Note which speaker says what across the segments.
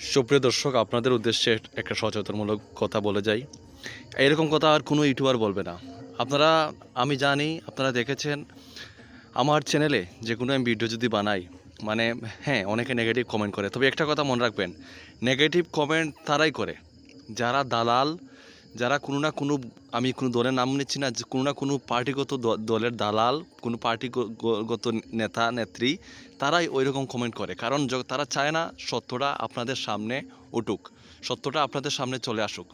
Speaker 1: সুপ্রিয় দর্শক, আপনাদের উদ্দেশ্যে একটা সচেতনমূলক কথা বলে যাই। এরকম কথা আর কোনো ইউটিউবার বলবে না। আপনারা, আমি জানি, আপনারা দেখেছেন, আমার চ্যানেলে যে কোনো আমি ভিডিও যদি বানাই মানে হ্যাঁ অনেকে নেগেটিভ কমেন্ট করে। তবে একটা কথা মনে রাখবেন নেগেটিভ কমেন্ট তারাই করে। যারা দালাল যারা কোনো না কোনো, আমি কোনো দলের নাম নিচ্ছি না, যে কোনো না কোনো পার্টিগত দলের দালাল, কোনো পার্টিগত নেতা, নেত্রী, তারাই ওই রকম কমেন্ট করে। কারণ তারা চায় না সত্যটা আপনাদের সামনে উঠুক, সত্যটা আপনাদের সামনে চলে আসুক।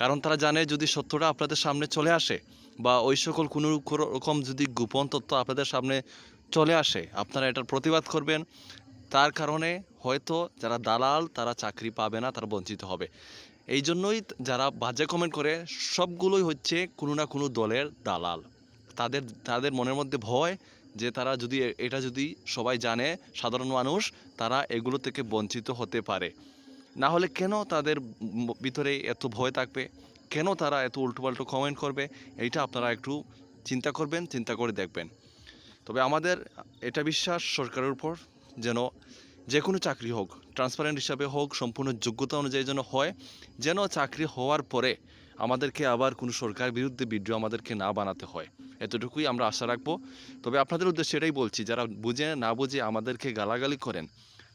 Speaker 1: কারণ তারা জানে যদি সত্যটা আপনাদের সামনে চলে আসে বা ওই সকল কোনো কোনো রকম যদি গোপন তথ্য আপনাদের সামনে চলে আসে, আপনারা এটার প্রতিবাদ করবেন। তার কারণে হয়তো যারা দালাল, তারা চাকরি পাবে না, তারা বঞ্চিত হবে। এই জন্যই যারা বাজে কমেন্ট করে, সবগুলোই হচ্ছে কোনো না কোনো দলের দালাল। তাদের তাদের মনের মধ্যে ভয় যে তারা যদি এটা যদি সবাই জানে, সাধারণ মানুষ, তারা এগুলো থেকে বঞ্চিত হতে পারে। না হলে কেন তাদের ভিতরে এত ভয় থাকবে? কেন তারা এত উল্টোপাল্টো কমেন্ট করবে? এইটা আপনারা একটু চিন্তা করবেন, চিন্তা করে দেখবেন। তবে আমাদের এটা বিশ্বাস সরকারের উপর যেন যে কোনো চাকরি হোক ট্রান্সপারেন্ট হিসাবে হোক, সম্পূর্ণ যোগ্যতা অনুযায়ী যেন হয়, যেন চাকরি হওয়ার পরে আমাদেরকে আবার কোনো সরকার বিরুদ্ধে ভিডিও আমাদেরকে না বানাতে হয়। এতটুকুই আমরা আশা রাখব। তবে আপনাদের উদ্দেশ্যে এটাই বলছি, যারা বুঝে না বুঝে আমাদেরকে গালাগালি করেন,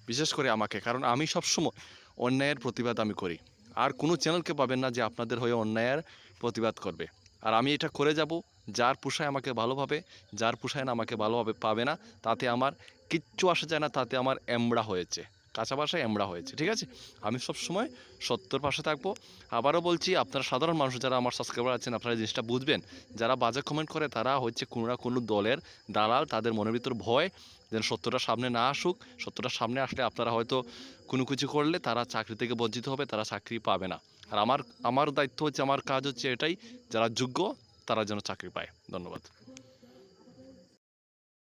Speaker 1: বিশেষ করে আমাকে, কারণ আমি সবসময় অন্যায়ের প্রতিবাদ আমি করি। আর কোনো চ্যানেলকে পাবেন না যে আপনাদের হয়ে অন্যায়ের প্রতিবাদ করবে। আর আমি এটা করে যাব যার পোষায় আমাকে ভালোভাবে, যার পোষায় না আমাকে ভালোভাবে পাবে না, তাতে আমার কিচ্ছু আসা যায় না, তাতে আমার এমড়া হয়েছে, কাঁচা ভাষায় এমড়া হয়েছে, ঠিক আছে? আমি সবসময় সত্যর পাশে থাকব। আবারও বলছি, আপনারা সাধারণ মানুষ যারা আমার সাবস্ক্রাইবার আছেন, আপনারা জিনিসটা বুঝবেন। যারা বাজে কমেন্ট করে, তারা হচ্ছে কোনো না কোনো দলের দালাল, তাদের মনের ভিতর ভয় যেন সত্যটা সামনে না আসুক। সত্যটা সামনে আসলে আপনারা হয়তো কোনো কিছু করলে তারা চাকরি থেকে বঞ্চিত হবে, তারা চাকরি পাবে না। আর আমার আমার দায়িত্ব হচ্ছে, আমার কাজ হচ্ছে এটাই, যারা যোগ্য তারা যেন চাকরি পায়। ধন্যবাদ।